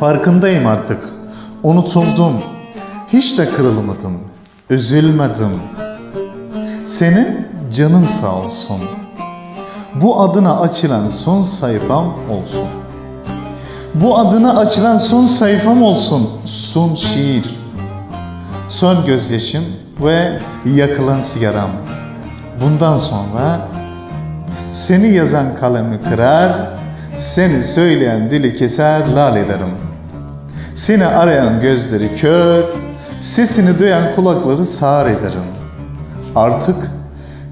Farkındayım artık. Unutuldum. Hiç de kırılmadım. Üzülmedim. Senin canın sağ olsun. Bu adına açılan son sayfam olsun. Bu adına açılan son sayfam olsun. Son şiir. Son gözyaşım ve yakılan sigaram. Bundan sonra seni yazan kalemi kırar, seni söyleyen dili keser, lal ederim. Seni arayan gözleri kör, sesini duyan kulakları sağır ederim. Artık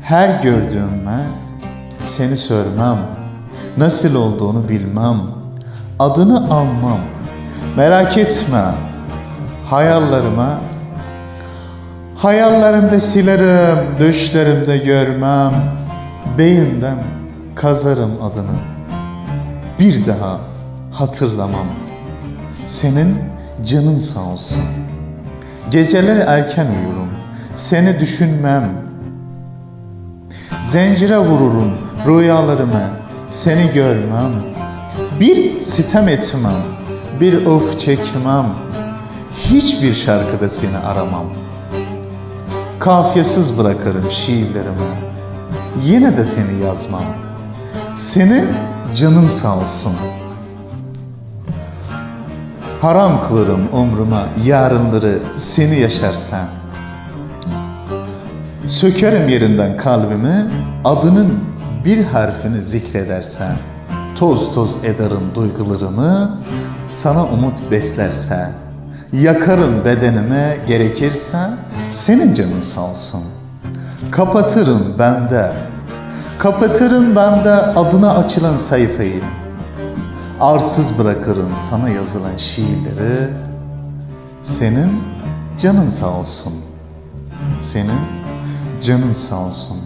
her gördüğüme seni sormam, nasıl olduğunu bilmem, adını almam. Merak etme, hayallerime Hayallerimde silerim, düşlerimde görmem. Beyimden kazarım adını. Bir daha hatırlamam. Senin canın sağ olsun. Geceleri erken uyurum. Seni düşünmem. Zincire vururum rüyalarımı. Seni görmem. Bir sitem etmem. Bir of çekmem. Hiçbir şarkıda seni aramam. Kafiyesiz bırakırım şiirlerimi. Yine de seni yazmam. Senin canın sağ olsun. Haram kılırım umruma yarınları seni yaşarsan. Sökerim yerinden kalbimi adının bir harfini zikredersen. Toz toz ederim duygularımı sana umut beslersen. Yakarım bedenime gerekirse senin canın sağ olsun. Kapatırım bende, kapatırım bende adına açılan sayfayı. Arsız bırakırım sana yazılan şiirleri. Senin canın sağ olsun. Senin canın sağ olsun.